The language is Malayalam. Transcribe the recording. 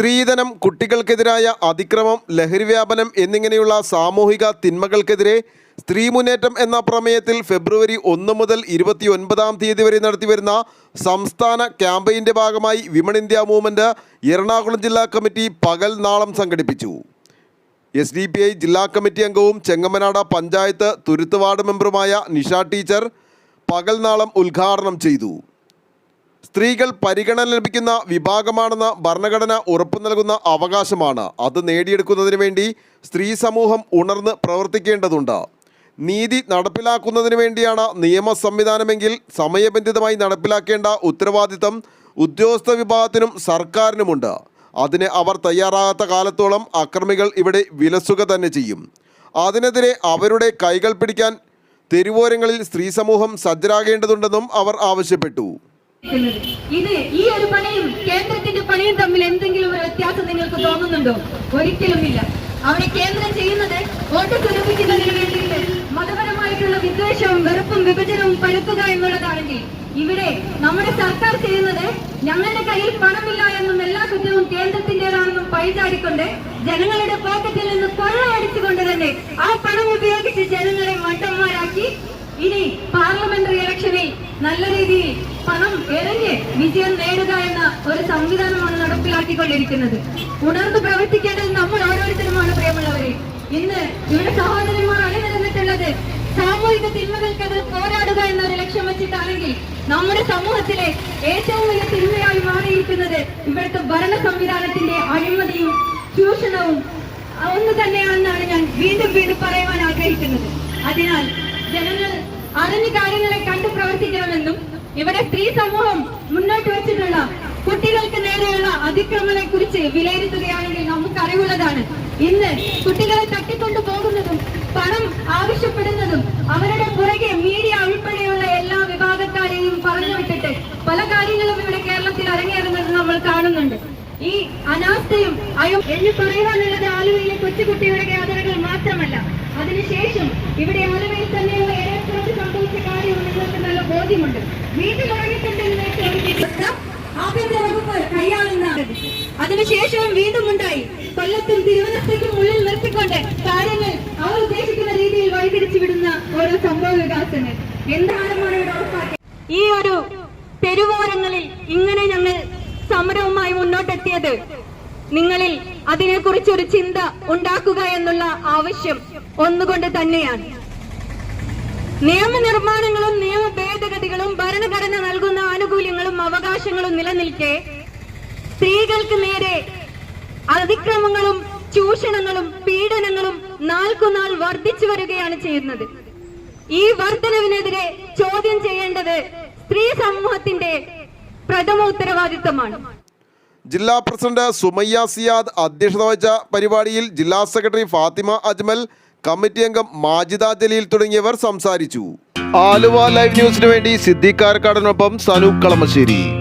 സ്ത്രീധനം കുട്ടികൾക്കെതിരായ അതിക്രമം ലഹരി വ്യാപനം എന്നിങ്ങനെയുള്ള സാമൂഹിക തിന്മകൾക്കെതിരെ സ്ത്രീ മുന്നേറ്റം എന്ന പ്രമേയത്തിൽ ഫെബ്രുവരി ഒന്ന് മുതൽ ഇരുപത്തി ഒൻപതാം തീയതി വരെ നടത്തിവരുന്ന സംസ്ഥാന ക്യാമ്പയിന്റെ ഭാഗമായി വിമൺ ഇന്ത്യ മൂവ്മെന്റ് എറണാകുളം ജില്ലാ കമ്മിറ്റി പകൽ നാളം സംഘടിപ്പിച്ചു. എസ് ഡി പി ഐ ജില്ലാ കമ്മിറ്റി അംഗവും ചെങ്ങമനാട പഞ്ചായത്ത് തുരുത്ത് വാർഡ് മെമ്പറുമായ നിഷ ടീച്ചർ പകൽ നാളം ഉദ്ഘാടനം ചെയ്തു. സ്ത്രീകൾ പരിഗണന ലഭിക്കുന്ന വിഭാഗമാണെന്ന ഭരണഘടന ഉറപ്പു നൽകുന്ന അവകാശമാണ്. അത് നേടിയെടുക്കുന്നതിന് വേണ്ടി സ്ത്രീ സമൂഹം ഉണർന്ന് പ്രവർത്തിക്കേണ്ടതുണ്ട്. നീതി നടപ്പിലാക്കുന്നതിന് വേണ്ടിയാണ് നിയമ സംവിധാനമെങ്കിൽ സമയബന്ധിതമായി നടപ്പിലാക്കേണ്ട ഉത്തരവാദിത്തം ഉദ്യോഗസ്ഥ വിഭാഗത്തിനും സർക്കാരിനുമുണ്ട്. അതിന് അവർ തയ്യാറാകാത്ത കാലത്തോളം അക്രമികൾ ഇവിടെ വിലസുക തന്നെ ചെയ്യും. അതിനെതിരെ അവരുടെ കൈകൾ പിടിക്കാൻ തെരുവോരങ്ങളിൽ സ്ത്രീ സമൂഹം സജ്ജരാകേണ്ടതുണ്ടെന്നും അവർ ആവശ്യപ്പെട്ടു. ഇത് ഈ ഒരു പണിയും കേന്ദ്രത്തിന്റെ പണിയും തമ്മിൽ എന്തെങ്കിലും ഒരു വ്യത്യാസം നിങ്ങൾക്ക് തോന്നുന്നുണ്ടോ? ഒരിക്കലുമില്ല. അവിടെ കേന്ദ്രം ചെയ്യുന്നത് വോട്ട് സുരക്ഷിക്കുന്നതിന് വേണ്ടിയിട്ട് മതപരമായിട്ടുള്ള വിദ്വേഷവും വെറുപ്പും വിഭജനവും പരത്തുക എന്നുള്ളതാണെങ്കിൽ ഇവിടെ നമ്മുടെ സർക്കാർ ചെയ്യുന്നത് ഞങ്ങളുടെ കയ്യിൽ പണമില്ല എന്നും എല്ലാ കുറ്റവും കേന്ദ്രത്തിന്റേതാണെന്നും പഴിചാടിക്കൊണ്ട് ജനങ്ങളുടെ പോക്കറ്റിൽ നിന്ന് കൊള്ളയടിച്ചുകൊണ്ട് തന്നെ ആ പണം ഉപയോഗിച്ച് ജനങ്ങളെ മട്ടന്മാരാക്കി ഇനി പാർലമെന്ററി ഇലക്ഷനിൽ നല്ല രീതിയിൽ പണം എറിഞ്ഞ് വിജയം നേടുക എന്ന ഒരു സംവിധാനമാണ് നടപ്പിലാക്കിക്കൊണ്ടിരിക്കുന്നത്. ഉണർന്ന് പ്രവർത്തിക്കേണ്ടത് നമ്മൾ ഓരോരുത്തരുമാണ് പ്രിയമുള്ളവരെ. ഇന്ന് ഇവിടെ സഹോദരന്മാർ അണിനിരന്നിട്ടുള്ളത് സാമൂഹിക തിന്മകൾക്കെതിരെ പോരാടുക എന്നൊരു ലക്ഷ്യം വെച്ചിട്ടാണെങ്കിൽ നമ്മുടെ സമൂഹത്തിലെ ഏറ്റവും വലിയ തിന്മയായി മാറിയിരിക്കുന്നത് ഇവിടുത്തെ ഭരണ സംവിധാനത്തിന്റെ അഴിമതിയും ചൂഷണവും ഒന്ന് തന്നെയാണെന്നാണ് ഞാൻ വീണ്ടും വീണ്ടും പറയുവാൻ ആഗ്രഹിക്കുന്നത്. അതിനാൽ ജനങ്ങൾ അറിഞ്ഞ കാര്യങ്ങളെ കണ്ടു പ്രവർത്തിക്കണമെന്നും ഇവിടെ സ്ത്രീ സമൂഹം മുന്നോട്ട് വെച്ചിട്ടുള്ള കുട്ടികൾക്ക് നേരെയുള്ള അതിക്രമങ്ങളെ കുറിച്ച് വിലയിരുത്തുകയാണെങ്കിൽ നമുക്ക് അറിവുള്ളതാണ് ഇന്ന് കുട്ടികളെ തട്ടിക്കൊണ്ടു പോകുന്നതും പണം ആവശ്യപ്പെടുന്നതും അവരുടെ പുറകെ മീഡിയ ഉൾപ്പെടെയുള്ള എല്ലാ വിഭാഗക്കാരെയും പറഞ്ഞു വിട്ടിട്ട് പല കാര്യങ്ങളും ഇവിടെ കേരളത്തിൽ അരങ്ങേറുന്നത് നമ്മൾ കാണുന്നുണ്ട്. ഈ അനാസ്ഥയും അയം എന്ന് പറയുവാനുള്ളത് ആലുവയിലെ കൊച്ചുകുട്ടിയുടെ യാതനകൾ മാത്രമല്ല. അതിനുശേഷം ഇവിടെ ആലുവയിൽ തന്നെയുള്ള ഏറെ സംഭവിച്ച കാര്യം നിങ്ങൾക്ക് നല്ല ബോധ്യമുണ്ട്. അതിനുശേഷവും വീണ്ടും ഉണ്ടായി. കൊല്ലത്തും തിരുവനന്തപുരത്തും ഉള്ളിൽ നിർത്തിക്കൊണ്ട് കാര്യങ്ങൾ അവർ ഉദ്ദേശിക്കുന്ന രീതിയിൽ വഴിതിരിച്ചു വിടുന്ന ഓരോ സംഭവ വികാസങ്ങൾ. ഉറപ്പാക്കിയത്? ഈ ഒരു തെരുവോരങ്ങളിൽ ഇങ്ങനെ ഞങ്ങൾ സമരവുമായി മുന്നോട്ടെത്തിയത്. നിങ്ങളിൽ അതിനെക്കുറിച്ച് ഒരു ചിന്ത ഉണ്ടാക്കുക എന്നുള്ള ആവശ്യം ഒന്നുകൊണ്ട് തന്നെയാണ്. നിയമനിർമ്മാണങ്ങളും നിയമ ഭരണഘടന നൽകുന്ന ആനുകൂല്യങ്ങളും അവകാശങ്ങളും നിലനിൽക്കെ സ്ത്രീകൾക്ക് നേരെ അതിക്രമങ്ങളും ചൂഷണങ്ങളും പീഡനങ്ങളും നാൾക്കുനാൾ വർദ്ധിച്ചു വരികയാണ് ചെയ്യുന്നത്. ഈ വർധനവിനെതിരെ ചോദ്യം ചെയ്യേണ്ടത് സ്ത്രീ സമൂഹത്തിന്റെ പ്രഥമ ഉത്തരവാദിത്തമാണ്. ജില്ലാ പ്രസിഡന്റ് സുമയ്യ സിയാദ് അധ്യക്ഷത വഹിച്ച പരിപാടിയിൽ ജില്ലാ സെക്രട്ടറി ഫാത്തിമ അജ്മൽ കമ്മിറ്റി അംഗം മാജിദ ജലീൽ തുടങ്ങിയവർ സംസാരിച്ചു. ആലുവ ലൈവ് ന്യൂസിനു വേണ്ടി സിദ്ദീഖ് സനൂപ് കളമശ്ശേരി.